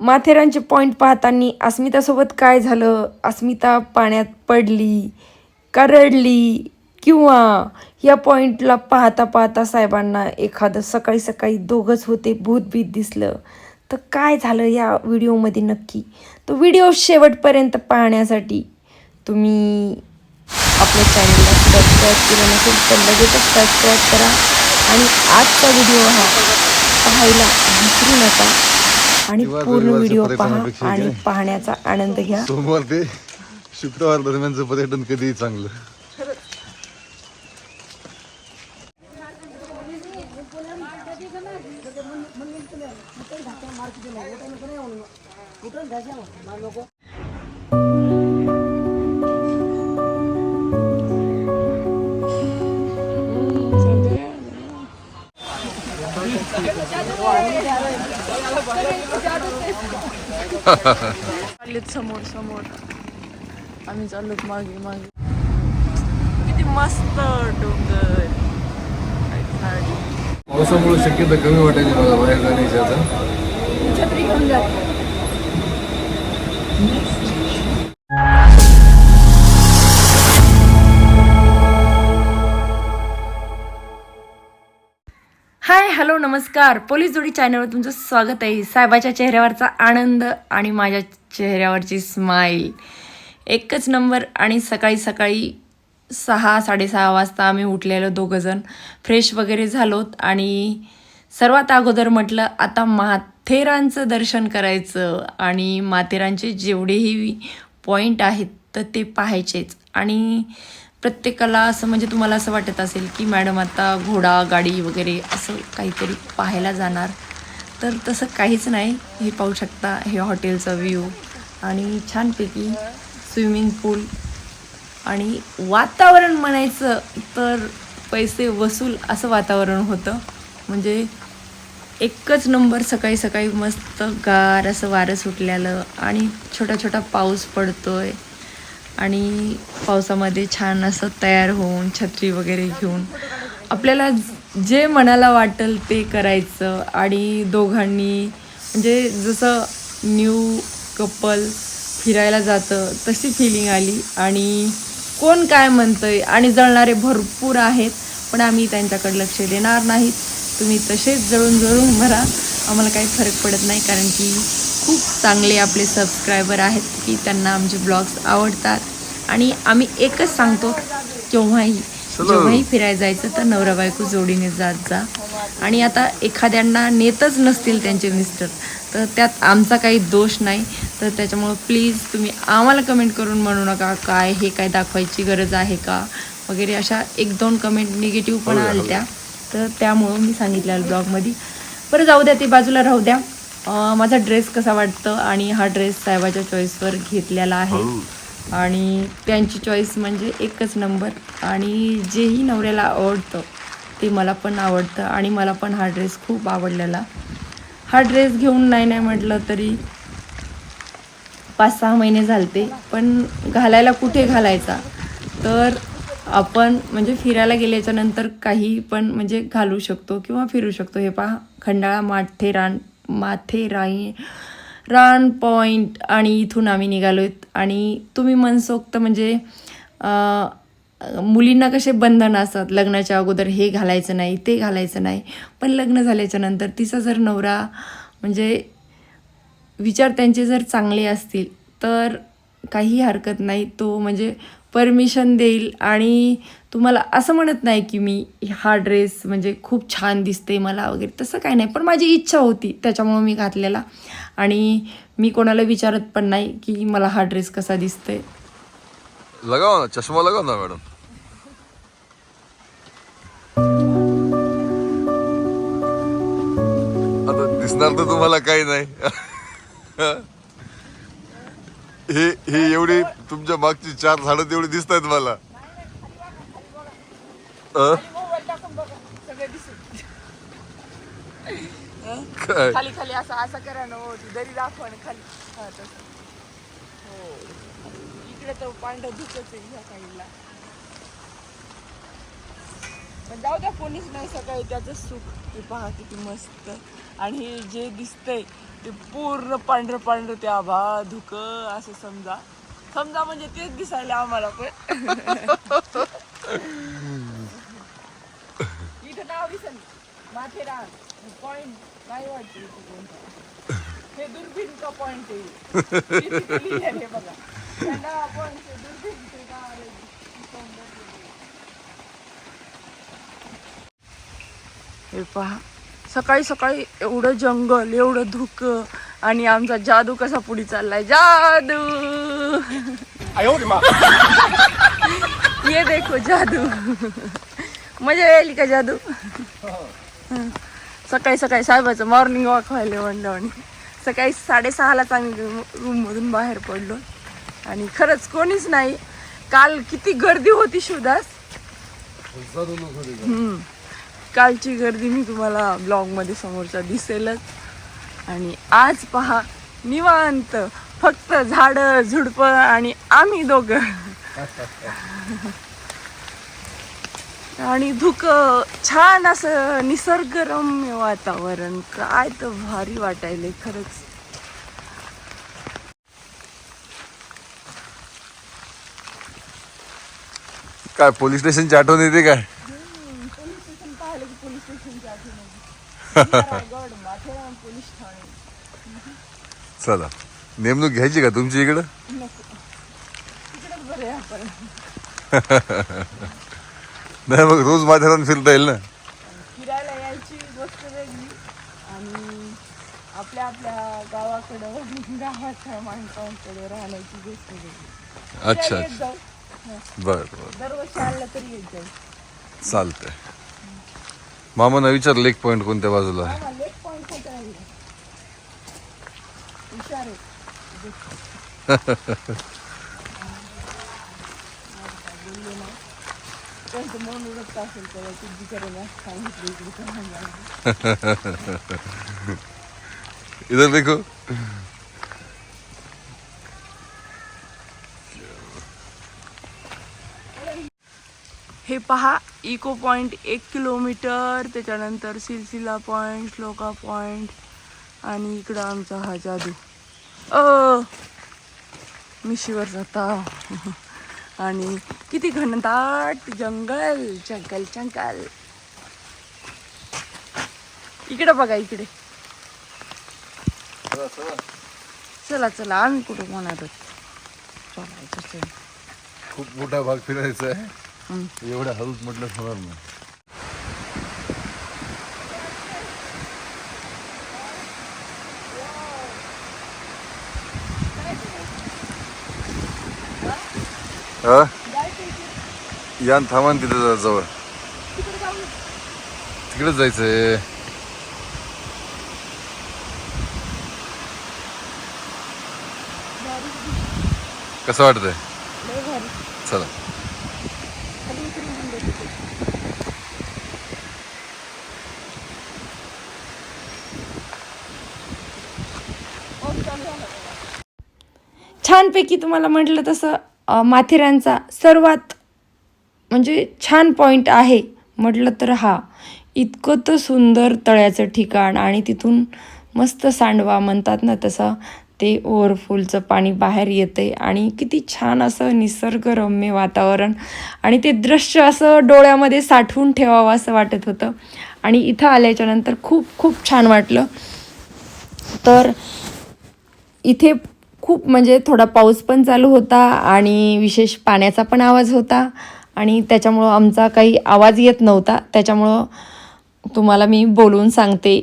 माथेरानचे point पाहताना अस्मितासोबत काय झालं? अस्मिता पाण्यात पडली का रडली किंवा या पॉईंटला पाहता पाहता साहेबांना एखादं सकाळी सकाळी दोघंच होते भूतभीत दिसलं. तर काय झालं या व्हिडिओमध्ये नक्की? तो व्हिडिओ शेवटपर्यंत पाहण्यासाठी तुम्ही आपल्या चॅनलला सबस्क्राईब केलं नसेल तर लगेचच सबस्क्राईब करा. आणि आजचा व्हिडिओ हा पाहायला विसरू नका. आणि पूर्ण व्हिडिओ पहा आणि. पाहण्याचा आनंद घ्या सोमवार ते शुक्रवार दरम्यानचं पर्यटन कधीही चांगलं चाललेत समोर समोर. आम्ही चाललोत मागे मागे. किती मस्त डोंगर. पावसामुळे शक्यता कमी वाटायची मला बाहेर जाण्याची आता. हॅलो नमस्कार. पोलीस जोडी चॅनलवर तुमचं स्वागत आहे. साहेबाच्या चेहऱ्यावरचा आनंद आणि माझ्या चेहऱ्यावरची स्माईल एकच नंबर आणि सकाळी सकाळी सहा साडेसहा वाजता आम्ही उठलेलो दोघंजण. फ्रेश वगैरे झालोत आणि सर्वात अगोदर म्हटलं आता माथेरानचं दर्शन करायचं आणि माथेरानचे जेवढेही पॉईंट आहेत तर ते पाहायचेच. आणि प्रत्येकाला असं म्हणजे तुम्हाला असं वाटत असेल की मॅडम आता घोडा गाडी वगैरे असं काहीतरी पाहायला जाणार. तर तसं काहीच नाही. हे पाहू शकता हे हॉटेलचा व्ह्यू. आणि छानपैकी स्विमिंग पूल आणि वातावरण म्हणायचं तर पैसे वसूल असं वातावरण होतं. म्हणजे एकच नंबर सकाळी सकाळी मस्त गार असं वारं सुटलेलं आणि छोटा छोटा पाऊस पडतो आहे आणि पावसामध्ये छान असं तयार होऊन छत्री वगैरे घेऊन आपल्याला जे मनाला वाटेल ते करायचं. आणि दोघांनी म्हणजे जसं न्यू कपल फिरायला जातं तशी फिलिंग आली. आणि कोण काय म्हणतंय आणि जळणारे भरपूर आहेत पण आम्ही त्यांच्याकडे लक्ष देणार नाहीत. तुम्ही तसेच जळून जळून भरा. आम्हाला काही फरक पडत नाही कारण की खूप चांगले आपले सबस्क्रायबर आहेत की त्यांना आमचे ब्लॉग्स आवडतात. आणि आम्ही एकच सांगतो केव्हाही जेव्हाही फिरायला जायचं तर नवरा बायको जोडीने जात जा. आणि आता एखाद्यांना नेतच नसतील त्यांचे मिस्टर तर त्यात आमचा काही दोष नाही. तर त्याच्यामुळं प्लीज तुम्ही आम्हाला कमेंट करून म्हणू नका काय हे काय दाखवायची गरज आहे का? वगैरे अशा एक दोन कमेंट निगेटिव्ह पण आल्या तर त्यामुळं मी सांगितलं ब्लॉगमध्ये बरं जाऊ द्या ते बाजूला राहू द्या. माझा ड्रेस कसा वाटतं? आणि हा ड्रेस साहेबाच्या चॉईसवर घेतलेला आहे. आणि त्यांची चॉईस म्हणजे एकच नंबर आणि जेही नवऱ्याला आवडतं ते मला पण आवडतं. आणि मला पण हा ड्रेस खूप आवडलेला. हा ड्रेस घेऊन नाही नाही म्हटलं तरी पाच सहा महिने झालते. पण घालायला कुठे घालायचा? तर आपण म्हणजे फिरायला गेल्याच्यानंतर काही पण म्हणजे घालू शकतो किंवा फिरू शकतो. हे पहा खंडाळा माथेरान माथेराई रान पॉईंट आणि इथून आम्ही निघालो आहेत आणि तुम्ही मनसोक्त म्हणजे मुलींना कसे बंधन असतात? लग्नाच्या अगोदर हे घालायचं नाही ते घालायचं नाही. पण लग्न झाल्याच्यानंतर तिचा जर नवरा म्हणजे विचार त्यांचे जर चांगले असतील तर काही हरकत नाही. तो म्हणजे परमिशन देईल आणि तुम्हाला असं म्हणत नाही की मी हा ड्रेस म्हणजे खूप छान दिसते मला वगैरे तसं काही नाही. पण माझी इच्छा होती त्याच्यामुळं मी घातलेला. आणि मी कोणाला विचारत पण नाही की मला हा ड्रेस कसा दिसतोय. लगाव ना चष्मा लगाव ना मॅडम. आता दिसणार तर तुम्हाला काही नाही. हे हे एवढी तुमच्या मागची चार झाडं तेवढी दिसत आहेत मला. अं? काय? खाली खाली असं असं करा ना हो ती दरी दाखवा ना खाली. हा तसं. हो. इकडे तर पांढरा धुकच आहे ह्या साईडला. पण जाऊ द्या कोणीच नाही सकाळी त्याचं सुख. ते पहा किती मस्त. आणि हे जे दिसतंय ते पूर्ण पांढरं पांढरं ते आभा धुक असं समजा. समजा म्हणजे तेच दिसायला आम्हाला पण. इथं नाव दिसन माथेरान. पॉइंट नाही वाटत कोणता. हे दुर्बीन का पॉइंट आहे बघा. त्यांना दुर्बीन ते गाव आहे. हे पहा. सकाळी सकाळी एवढं जंगल एवढं धुक आणि आमचा जादू कसा पुढे चाललाय? जादू! ये देखो जादू. मजा येईल का जादू? हं. सकाळी सकाळी साहेबाचं मॉर्निंग वॉक व्हायला म्हणलं आणि सकाळी साडेसहालाच आम्ही रूममधून बाहेर पडलो. आणि खरंच कोणीच नाही. काल किती गर्दी होती शिवदास हम्म. कालची गर्दी मी तुम्हाला ब्लॉगमध्ये समोरचा दिसेलच. आणि आज पहा निवांत फक्त झाडं झुडपं आणि आम्ही दोघं. आणि धुक छान असं निसर्गरम्य वातावरण. काय तर भारी वाटायले खरंच. काय पोलीस स्टेशनची आठवण येते काय पोलीस स्टेशन पाहिलं की पोलीस स्टेशनच्या आठवण माथेरान पोलीस ठाणे चला. नेमणूक घ्यायची का तुमची इकडं? नाही मग रोज माथेरान फिरता येईल ना? फिरायला यायची गोष्ट वेगळी. आणि आपल्या आपल्या गावाकडं गावाच्या माणसांकडे राहण्याची गोष्ट वेगळी. अच्छा बर बर. दरवर्षी आलं तरी येत जाऊ. चालतंय. मामानं विचार लेक पॉइंट कोणत्या बाजूला आहे. इधर देखो। हे पहा इको पॉइंट एक किलोमीटर त्याच्यानंतर सिलसिला पॉइंट श्लोका पॉइंट आणि इकडं आमचा हा जादू. अ मिशीवर जाता. आणि किती घनदाट जंगल जंगल जंगल इकडे बघा इकडे. चला चला. आम्ही कुठं म्हणत खूप मोठा भाग फिरायचा आहे. एवढ्या हळूच म्हटलं होणार नाही. हा? या न थांबा न तिथे जरा जवळ. तिकडेच जायचंय. कसं वाटतंय? चला खाली उतरून घेऊन जाते. पाऊस चालू झाला बघा. छानपैकी तुम्हाला म्हटलं तसं अ, माथेरानचा सर्वात म्हणजे छान पॉईंट आहे म्हटलं तर हा. इतकं तर सुंदर तळ्याचं ठिकाण आणि तिथून मस्त सांडवा म्हणतात ना तसं ते ओव्हरफुलचं पाणी बाहेर येते आणि किती छान असं निसर्गरम्य वातावरण आणि ते दृश्य असं डोळ्यामध्ये साठवून ठेवावं असं वाटत होतं. आणि इथं आल्याच्यानंतर खूप खूप छान वाटलं. तर इथे खूप म्हणजे थोडा पाऊस पण चालू होता आणि विशेष पाण्याचा पण आवाज होता. आणि त्याच्यामुळं आमचा काही आवाज येत नव्हता. त्याच्यामुळं तुम्हाला मी बोलून सांगते.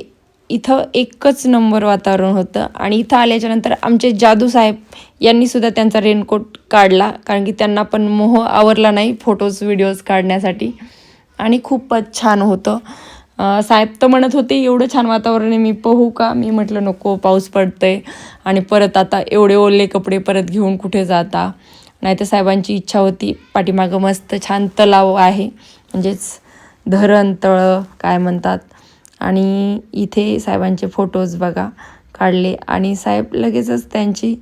इथं एकच नंबर वातावरण होतं. आणि इथं आल्याच्यानंतर आमचे जादू साहेब यांनीसुद्धा त्यांचा रेनकोट काढला. कारण की त्यांना पण मोह आवरला नाही फोटोज व्हिडिओज काढण्यासाठी. आणि खूपच छान होतं. साहेब तर म्हणत होते एवढं छान वातावरण आहे मी पाहू का? मी म्हटलं नको पाऊस पडतंय आणि परत आता एवढे ओले कपडे परत घेऊन कुठे जाता? नाही तर साहेबांची इच्छा होती पाठीमागं मस्त छान तलाव आहे म्हणजेच धरण तळं काय म्हणतात. आणि इथे साहेबांचे फोटोज बघा काढले. आणि साहेब लगेचच त्यांची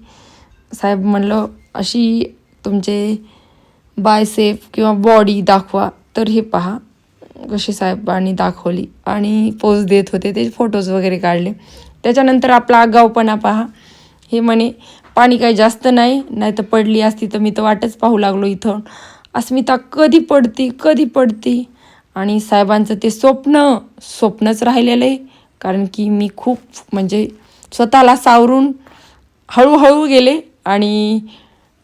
साहेब म्हणलं अशी तुमचे बायसेफ किंवा बॉडी दाखवा तर हे पहा. कशी साहेबांनी दाखवली आणि पोज देत होते ते फोटोज वगैरे काढले. त्याच्यानंतर आपला आगाऊपणा पहा. हे म्हणे पाणी काही जास्त नाही नाही तर पडली असती तर मी तर वाटच पाहू लागलो इथं. अस्मिता कधी पडती कधी पडती? आणि साहेबांचं ते स्वप्न स्वप्नच राहिलेलं आहे. कारण की मी खूप म्हणजे स्वतःला सावरून हळूहळू गेले आणि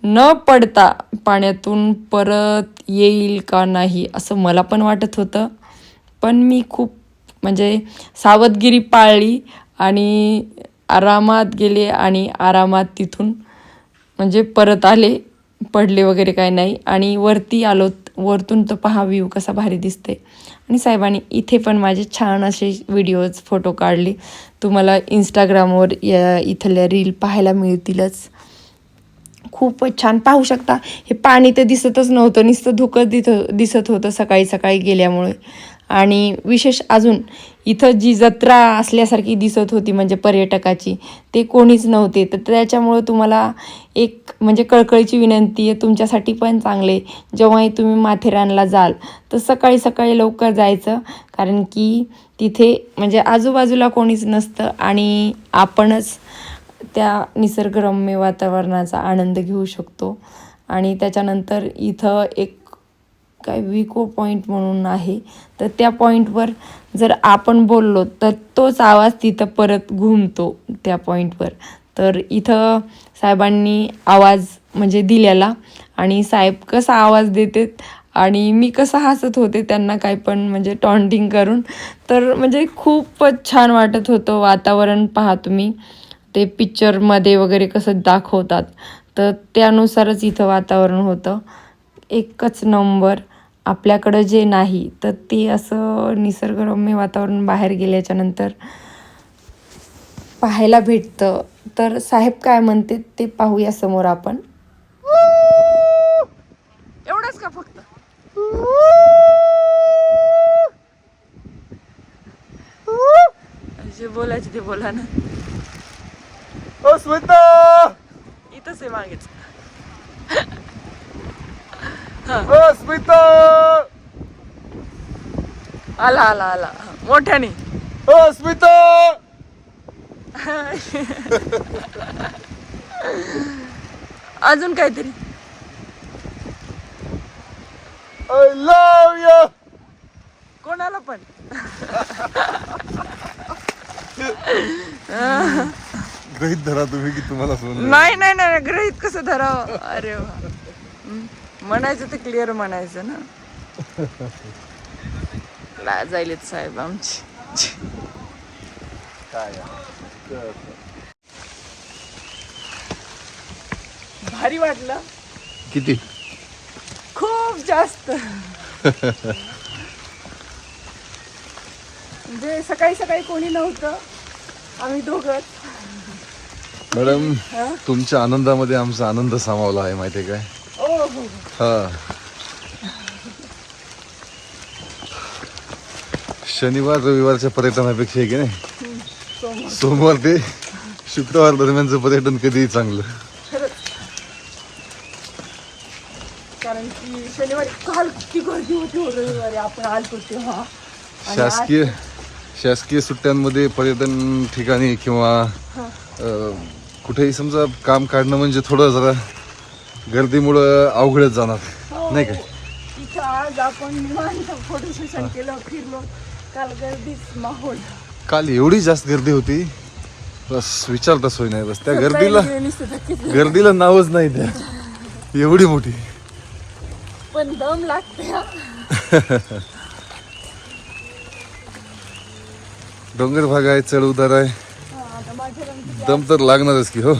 न पडता पाण्यातून परत येईल का नाही असं मला पण वाटत होतं. पण मी खूप म्हणजे सावधगिरी पाळली आणि आरामात गेले आणि आरामात तिथून म्हणजे परत आले पडले वगैरे काय नाही. आणि वरती आलो वरतून तर पहा व्ह्यू कसा भारी दिसते आणि साहेबांनी इथे पण माझे छान असे व्हिडिओज फोटो काढले. तुम्हाला इंस्टाग्रामवर या इथल्या रील पाहायला मिळतीलच. खूपच छान. पाहू शकता हे पाणी तर दिसतच नव्हतं. नुसतं धुकं दिथ दिसत होतं सकाळी सकाळी गेल्यामुळे. आणि विशेष अजून इथं जी जत्रा असल्यासारखी दिसत होती म्हणजे पर्यटकाची ते कोणीच नव्हते. तर त्याच्यामुळं तुम्हाला एक म्हणजे कळकळीची विनंती आहे तुमच्यासाठी पण चांगले. जेव्हाही तुम्ही माथेरानला जाल तर सकाळी सकाळी लवकर जायचं. कारण की तिथे म्हणजे आजूबाजूला कोणीच नसतं आणि आपणच त्या निसर्गरम्य वातावरणाचा आनंद घेऊ शकतो. आणि त्याच्यानंतर इथं एक काय विको पॉईंट म्हणून आहे. तर त्या पॉईंटवर जर आपण बोललो तर तोच आवाज तिथं परत घुमतो त्या पॉईंटवर तर इथं साहेबांनी आवाज म्हणजे दिलेला आणि साहेब कसा आवाज देतात आणि मी कसं हसत होते त्यांना काय पण म्हणजे टॉन्टिंग करून तर म्हणजे खूपच छान वाटत होतं वातावरण पहा तुम्ही. ते पिक्चरमध्ये वगैरे कसं दाखवतात. तर त्यानुसारच इथं वातावरण होतं. एकच नंबर आपल्याकडं जे नाही तर ते असं निसर्गरम्य वातावरण बाहेर गेल्याच्यानंतर पाहायला भेटतं. तर साहेब काय म्हणते ते पाहूया समोर आपण. एवढंच का फक्त? जे बोलायचे ते बोला ना. अस्मिता इथंच आहे मागेच. अस्मिता आला आला आला. मोठ्याने. अस्मिता अजून काहीतरी. आय लव यू कोणाला पण. गृहित धरा तुम्ही की तुम्हाला सोन नाही नाही नाही ग्रहित कसं धरावं? अरे वा. म्हणायचं ते क्लिअर म्हणायचं ना. लाजायलेत साहेब आमची. भारी वाटलं. किती? खूप जास्त. म्हणजे सकाळी सकाळी कोणी नव्हतं. आम्ही दोघंच मॅडम तुमच्या आनंदामध्ये आमचा आनंद सामावला आहे माहितीये काय? हो. शनिवार रविवारच्या पर्यटनापेक्षा आहे की नाही? सोमवार. ते शुक्रवार दरम्यानचं पर्यटन कधीही चांगलं. खरंच. कारण की शनिवारी काल किती गर्दी होती हो रविवारी आपण तेव्हा. शासकीय शासकीय सुट्ट्यांमध्ये पर्यटन ठिकाणी किंवा कुठेही समजा काम काढणं म्हणजे थोडं जरा गर्दीमुळं अवघडच जाणार. हो. नाही काय इथं आज आपण निवांत फोटो सेशन केलं फिरलो. काल गर्दीच माहोल. काल एवढी जास्त गर्दी होती. बस विचारता सोय नाही बस. त्या गर्दीला. गर्दीला नावच नाही त्या. एवढी मोठी. पण दम लागते हा. डोंगर भाग आहे चढ उतार आहे. हा, आता माझ्या रंगाची दम तर लागणारच की हो.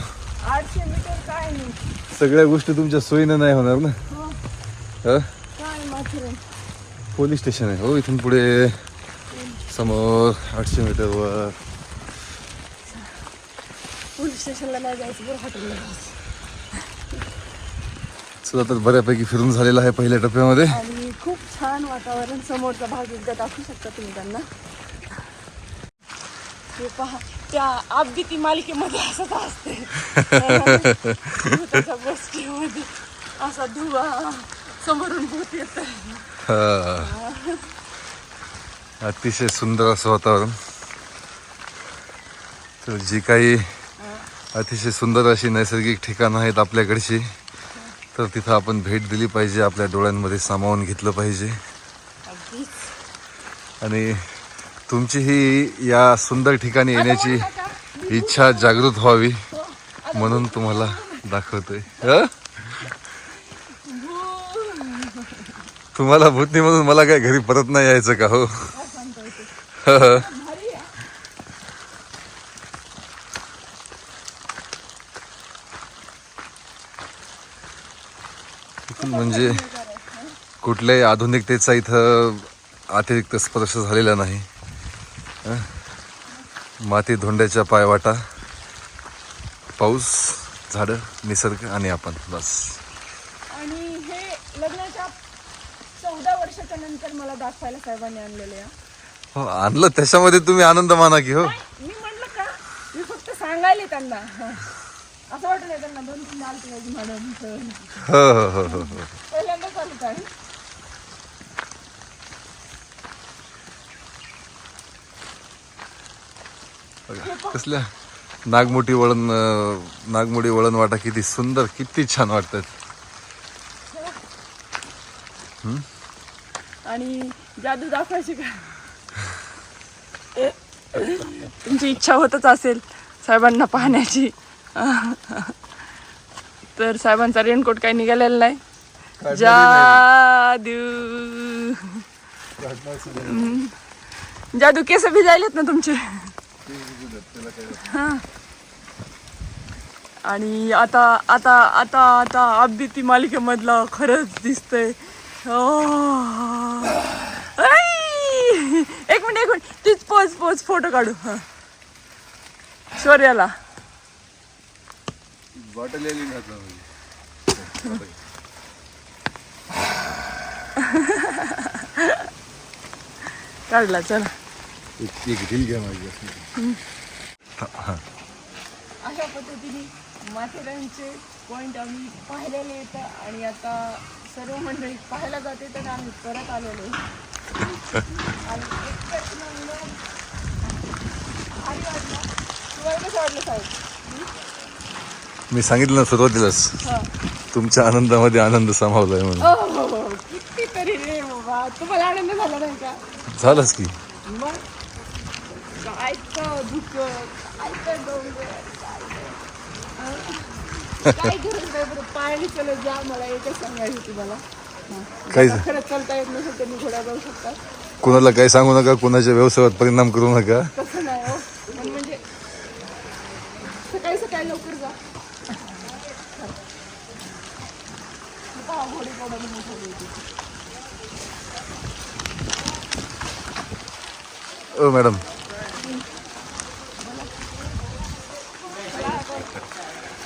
आठशे मीटर काय नाही. सगळ्या गोष्टी तुमच्या सोयीनं नाही होणार ना? हो, हं? काय माथेरान पोलीस स्टेशन आहे हो इथून पुढे. समोर आठशे मीटरवर पोलीस स्टेशनला नाही जायचं बरं हॉटेलला जायचं. चला तर बऱ्यापैकी फिरून झालेला आहे पहिल्या टप्प्यामध्ये. आणि खूप छान वातावरण समोरचा भाग एकदा दाखवू शकता तुम्ही त्यांना. पहा त्या आपबीती मालिकेमध्ये असंच असते. भूताच्या गोष्टीमध्ये असा धुवा समोरून भूत येत हा. अतिशय सुंदर असं वातावरण. तर जी काही अतिशय सुंदर अशी नैसर्गिक ठिकाणं आहेत आपल्याकडची तर तिथं आपण भेट दिली पाहिजे आपल्या डोळ्यांमध्ये सामावून घेतलं पाहिजे. आणि तुमची ही या सुंदर ठिकाणी येण्याची इच्छा जागृत व्हावी म्हणून तुम्हाला दाखवतोय? तुम्हाला भूतनी म्हणून मला काय घरी परत नाही यायचं का हो? म्हणजे कुठल्याही आधुनिकतेचा इथं अतिरिक्त स्पर्श झालेला नाही? माती धोंड्याच्या पायवाटा पाऊस झाडं निसर्ग आणि आपण बस. आणि हे लग्नाच्या चौदा वर्षाच्या नंतर मला दाखवायला साहेबांनी आणलेले. हो आणलं. त्याच्यामध्ये तुम्ही आनंद माना की हो. मी म्हणलं का? मी फक्त सांगायले त्यांना. असं नाही त्यांना दोन तीन माझी मॅडम हो हो हो हो हो. पहिल्यांदा चालू बघा, कसल्या नागमोठी वळण अं, नागमोडी वळण वाटा किती सुंदर किती छान वाटतात. आणि जादू दाखवायची का? तुमची इच्छा होतच असेल साहेबांना पाहण्याची. तर साहेबांचा रेनकोट काही निघालेला नाही. जादू. जादू केस भिजायलेत ना तुमचे? हा. आणि आता आता आता आता अब्दिती मालिकेमधला खरंच दिसतंय! एक मिनिट एक मिनिट. तीच पोच पोच फोटो काढू. हा. शौर्याला. काढला चला. एक ढील घ्या माझी. अशा पद्धतीने माथेरानचे पॉइंट आम्ही पाहिलेले येतं आणि आता सर्व मंडळी पाहायला जाते तर आम्ही परत आलेलो. आणि एकच नंबर भारी वाटलं. तुम्हाला कसं वाटलं साहेब? मी सांगितलं ना सुरुवातीलाच. हां. तुमच्या आनंदामध्ये आनंद सामावलाय म्हणून. हो हो हो. कितीतरी रे बाबा. तुम्हाला आनंद झाला नाही का? झालंच की. मग? कुणाला डोंगर काय गरज नाही बरं पायाने चलत जा मला एकच काही खरंच चालता येत नसेल तर मी जाऊ शकतात काही सांगू नका कुणाच्या व्यवसायावर परिणाम करू नका तसं नाही हो पण म्हणजे सकाळी सकाळी लवकर जा घोडी होती. ओ मॅडम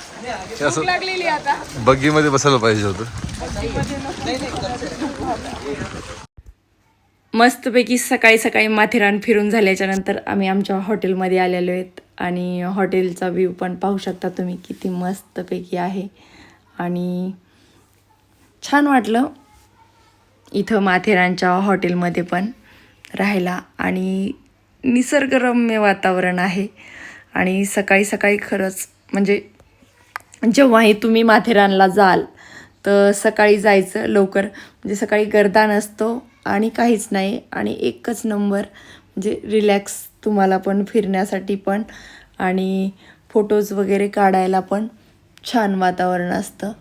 हे असं आता. बग्गीमध्ये बसायला पाहिजे होतं. मस्तपैकी सकाळी सकाळी माथेरान फिरून झाल्याच्यानंतर आम्ही आमच्या हॉटेलमध्ये आलेलो आहेत. आणि हॉटेलचा व्ह्यू पण पाहू शकता तुम्ही किती मस्तपैकी आहे. आणि छान वाटलं इथं माथेरानच्या हॉटेलमध्ये पण राहायला. आणि निसर्गरम्य वातावरण आहे. आणि सकाळी सकाळी खरंच म्हणजे जेव्हाही तुम्ही माथेरानला जाल तर सकाळी जायचं लवकर. म्हणजे सकाळी गर्दा नसतो आणि काहीच नाही. आणि एकच नंबर म्हणजे रिलॅक्स तुम्हाला पण फिरण्यासाठी पण आणि फोटोज वगैरे काढायला पण छान वातावरण असतं.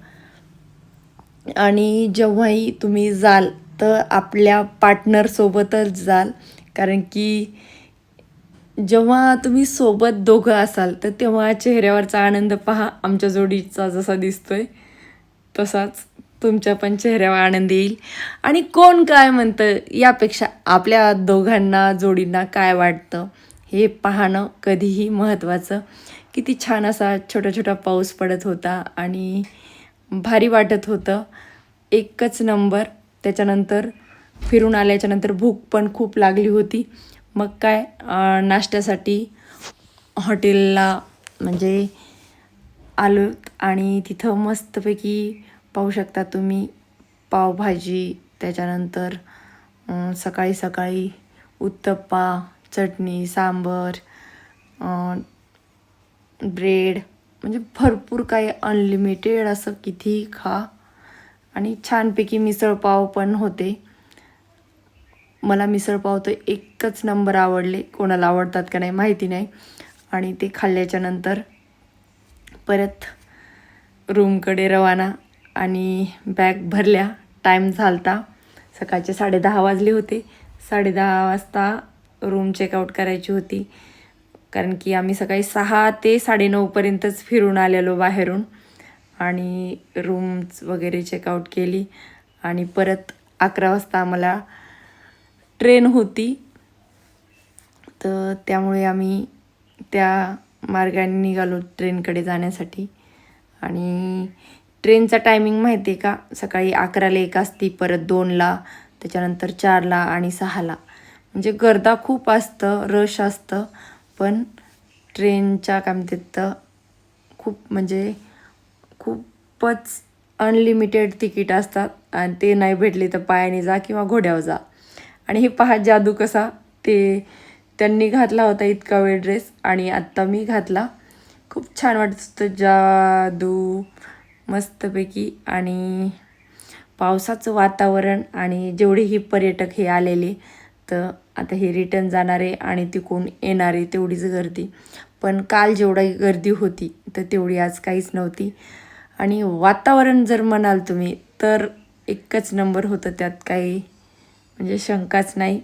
आणि जेव्हाही तुम्ही जाल तर आपल्या पार्टनरसोबतच जाल. कारण की जेव्हा तुम्ही सोबत दोघं असाल तर तेव्हा चेहऱ्यावरचा आनंद पहा. आमच्या जोडीचा जसा दिसतोय तसाच तुमच्या पण चेहऱ्यावर आनंद येईल. आणि कोण काय म्हणतं यापेक्षा आपल्या दोघांना जोडींना काय वाटतं हे पाहणं कधीही महत्त्वाचं. किती छान असा छोटा छोटा पाऊस पडत होता आणि भारी वाटत होतं. एकच नंबर. त्याच्यानंतर फिरून आल्याच्यानंतर भूक पण खूप लागली होती. मग काय नाश्त्यासाठी हॉटेलला म्हणजे आलो आणि तिथं मस्तपैकी पाहू शकता तुम्ही पावभाजी त्याच्यानंतर सकाळी सकाळी उत्तप्पा चटणी सांबर ब्रेड म्हणजे भरपूर काही अनलिमिटेड असं कितीही खा. आणि छानपैकी मिसळपाव पण होते. मला मिसळपाव तर एकच नंबर आवडले. कोणाला आवडतात का नाही माहिती नाही. आणि ते खाल्ल्याच्यानंतर परत रूमकडे रवाना आणि बॅग भरल्या. टाईम झालता. सकाळचे साडेदहा वाजले होते. साडेदहा वाजता रूम चेकआउट करायची होती. कारण की आम्ही सकाळी सहा ते साडेनऊपर्यंतच फिरून आलेलो बाहेरून. आणि रूम्स वगैरे चेकआउट केली. आणि परत अकरा वाजता आम्हाला ट्रेन होती. तर त्यामुळे आम्ही त्या मार्गाने निघालो ट्रेनकडे जाण्यासाठी. आणि ट्रेनचा टायमिंग माहिती आहे का? सकाळी अकराला एक असती परत दोनला त्याच्यानंतर चारला आणि सहाला. म्हणजे गर्दा खूप असतं रश असतं पण ट्रेनच्या काय म्हणतात तर खूप म्हणजे खूपच अनलिमिटेड तिकीट असतात. आणि ते नाही भेटले तर पायाने जा किंवा घोड्यावर जा. आणि हे पहा जादू कसा. ते त्यांनी घातला होता इतका वेळ ड्रेस आणि आत्ता मी घातला. खूप छान वाटत होतं. जादू. मस्तपैकी. आणि पावसाचं वातावरण आणि जेवढेही पर्यटक हे आलेले तर आता हे रिटर्न जाणारे आणि तिकडून येणारे तेवढीच गर्दी. पण काल जेवढी गर्दी होती तर तेवढी आज काहीच नव्हती. आणि वातावरण जर म्हणाल तुम्ही तर एकच नंबर होतं त्यात काही म्हणजे शंकाच नाही.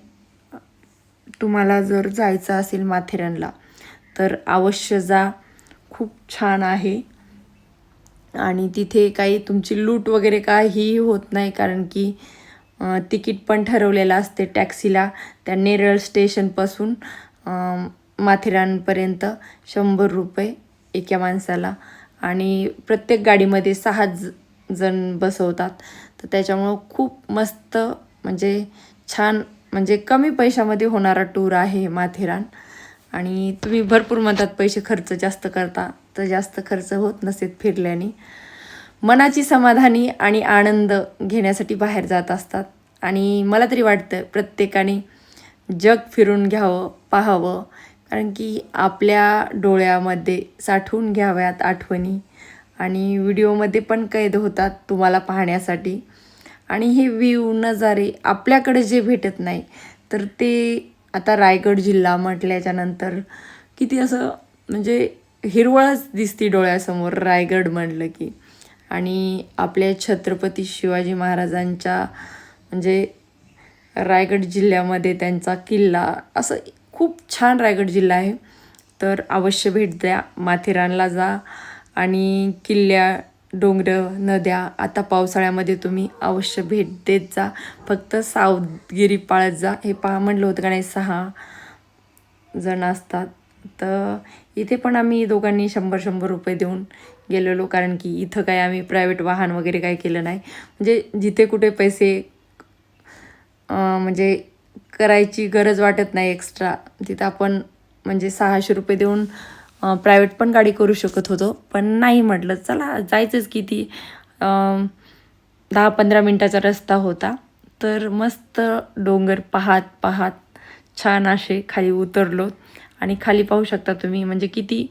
तुम्हाला जर जायचं असेल माथेरानला तर अवश्य जा. खूप छान आहे. आणि तिथे काही तुमची लूट वगैरे काही होत नाही कारण की तिकीट पण ठरवलेलं असते टॅक्सीला त्या नेरळ स्टेशनपासून माथेरानपर्यंत शंभर रुपये एका माणसाला. आणि प्रत्येक गाडीमध्ये सहा ज जण बसवतात. तर त्याच्यामुळं खूप मस्त म्हणजे छान म्हणजे कमी पैशामध्ये होणारा टूर आहे माथेरान. आणि तुम्ही भरपूर म्हणतात पैसे खर्च जास्त करता तर जास्त खर्च होत नसेत फिरल्याने. मनाची समाधानी आणि आनंद घेण्यासाठी बाहेर जात असतात. आणि मला तरी वाटतं प्रत्येकाने जग फिरून घ्यावं पाहावं. कारण की आपल्या डोळ्यामध्ये साठवून घ्याव्यात आठवणी. आणि व्हिडिओमध्ये पण कैद होतात तुम्हाला पाहण्यासाठी. आणि हे व्ह्यू नजारे आपल्याकडे जे भेटत नाही तर ते आता रायगड जिल्हा म्हटल्याच्यानंतर किती असं म्हणजे हिरवळच दिसती डोळ्यासमोर रायगड म्हटलं की. आणि आपल्या छत्रपती शिवाजी महाराजांच्या म्हणजे रायगड जिल्ह्यामध्ये त्यांचा किल्ला असं खूप छान रायगड जिल्हा आहे. तर अवश्य भेट द्या माथेरानला जा आणि किल्ल्या डोंगरं नद्या आता पावसाळ्यामध्ये तुम्ही अवश्य भेट देत जा. फक्त सावधगिरी पाळत जा. हे पहा म्हणलं होतं का नाही सहा जण असतात. तर इथे पण आम्ही दोघांनी शंभर शंभर रुपये देऊन गेलेलो कारण की इथं काय आम्ही प्रायव्हेट वाहन वगैरे काही केलं नाही. म्हणजे जिथे कुठे पैसे म्हणजे करायची गरज वाटत नाही एक्स्ट्रा तिथं आपण म्हणजे सहाशे रुपये देऊन प्रायव्हेट पण गाडी करू शकत होतो पण नाही म्हटलं. चला जायचंच किती दहा पंधरा मिनटाचा रस्ता होता. तर मस्त डोंगर पाहात पाहात छान असे खाली उतरलो. आणि खाली पाहू शकता तुम्ही म्हणजे किती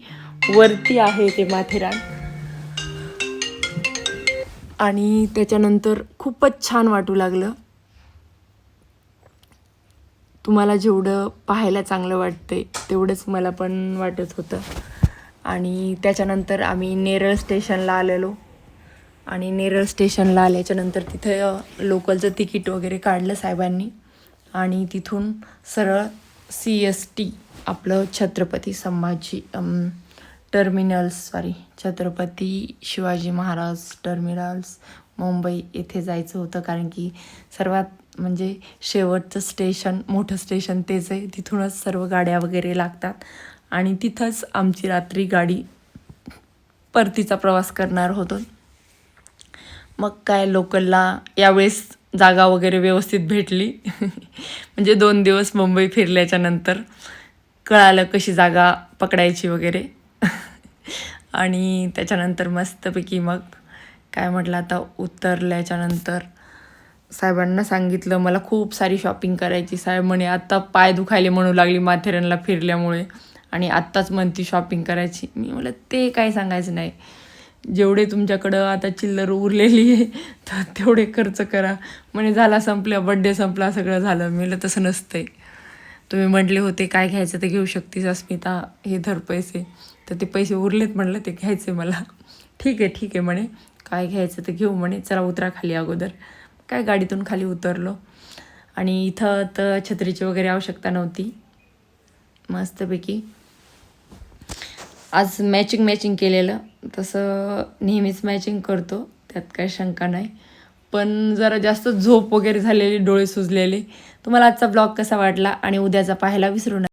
वरती आहे ते माथेरान. आणि त्याच्यानंतर खूपच छान वाटू लागलं. तुम्हाला जेवढं पाहायला चांगलं वाटतंय तेवढंच मला पण वाटत होतं. आणि त्याच्यानंतर आम्ही नेरळ स्टेशनला आलेलो. आणि नेरळ स्टेशनला आल्याच्यानंतर तिथं लोकलचं तिकीट वगैरे काढलं साहेबांनी. आणि तिथून सरळ सी एस टी आपलं Chhatrapati Sambhaji terminals sorry Chhatrapati Shivaji Maharaj terminals Mumbai येथे जायचं होतं. कारण की सर्वात म्हणजे शेवटचं स्टेशन मोठं स्टेशन तेच आहे. तिथूनच सर्व गाड्या वगैरे लागतात. आणि तिथंच आमची रात्री गाडी परतीचा प्रवास करणार होतो. मग काय लोकलला यावेळेस जागा वगैरे व्यवस्थित भेटली. म्हणजे दोन दिवस मुंबई फिरल्याच्या नंतर कळालं कशी जागा पकडायची वगैरे. आणि त्याच्यानंतर मस्तपैकी मग काय म्हटलं आता उतरल्याच्यानंतर साहेबांना सांगितलं मला खूप सारी शॉपिंग करायची साहेब म्हणे आत्ता पाय दुखायले म्हणू लागली माथेरानला फिरल्यामुळे. आणि आत्ताच म्हणती शॉपिंग करायची. मी म्हटलं ते काय सांगायचं नाही. जेवढे तुमच्याकडं आता चिल्लर उरलेली आहे तर तेवढे खर्च करा. म्हणे झाला संपल्या बड्डे संपला सगळं झालं. मी तसं नसतंय. तुम्ही म्हटले होते काय घ्यायचं ते घेऊ शकतीस अस्मिता. हे धर पैसे. तर ते पैसे उरलेत म्हणलं ते घ्यायचे मला. ठीक आहे ठीक आहे म्हणे. काय घ्यायचं ते घेऊ म्हणे. चला उतरा खाली अगोदर. काय गाडीतून खाली उतरलो. आणि इथं तर छत्रीची वगैरे आवश्यकता नव्हती. मस्तपैकी. आज मॅचिंग मॅचिंग केलेलं. तसं नेहमीच मॅचिंग करतो. त्यात काही शंका नाही. पण जरा जास्त झोप वगैरे झालेली डोळे सुजलेले. तुम्हाला आजचा ब्लॉग कसा वाटला? आणि उद्याचा पाहायला विसरू नका.